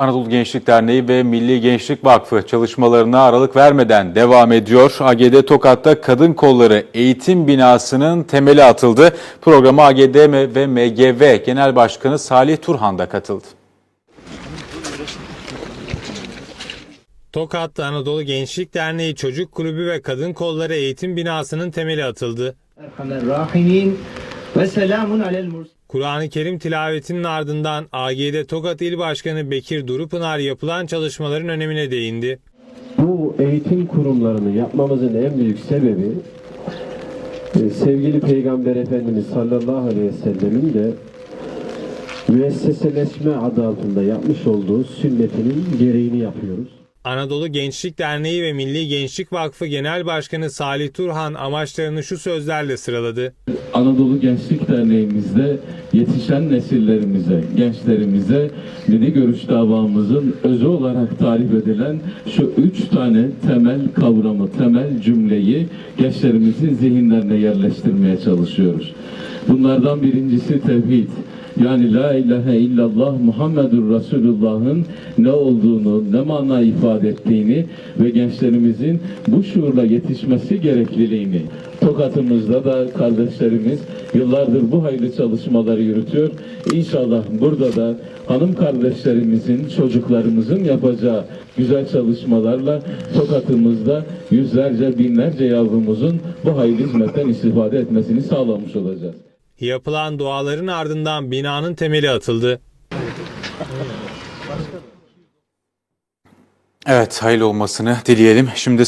Anadolu Gençlik Derneği ve Milli Gençlik Vakfı çalışmalarına aralık vermeden devam ediyor. AGD Tokat'ta Kadın Kolları Eğitim Binası'nın temeli atıldı. Programa AGD ve MGV Genel Başkanı Salih Turhan da katıldı. Tokat'ta Anadolu Gençlik Derneği Çocuk Kulübü ve Kadın Kolları Eğitim Binası'nın temeli atıldı. Erhamer Rahimin ve selamun alel mursalin. Kur'an-ı Kerim tilavetinin ardından AGD Tokat İl Başkanı Bekir Durupınar yapılan çalışmaların önemine değindi. Bu eğitim kurumlarını yapmamızın en büyük sebebi e, sevgili Peygamber Efendimiz sallallahu aleyhi ve sellemin de müesseseleşme adı altında yapmış olduğu sünnetinin gereğini yapıyoruz. Anadolu Gençlik Derneği ve Milli Gençlik Vakfı Genel Başkanı Salih Turhan amaçlarını şu sözlerle sıraladı. Anadolu Gençlik Derneğimizde yetişen nesillerimize, gençlerimize dini görüş davamızın özü olarak tarif edilen şu üç tane temel kavramı, temel cümleyi gençlerimizin zihinlerine yerleştirmeye çalışıyoruz. Bunlardan birincisi tevhid. Yani la ilahe illallah Muhammedur Resulullah'ın ne olduğunu, ne mana ifade ettiğini ve gençlerimizin bu şuurla yetişmesi gerekliliğini Tokat'ımızda da kardeşlerimiz yıllardır bu hayırlı çalışmaları yürütüyor. İnşallah burada da hanım kardeşlerimizin, çocuklarımızın yapacağı güzel çalışmalarla Tokat'ımızda yüzlerce, binlerce yavrumuzun bu hayırlı hizmetten istifade etmesini sağlamış olacağız. Yapılan duaların ardından binanın temeli atıldı. Evet hayırlı olmasını dileyelim. Şimdi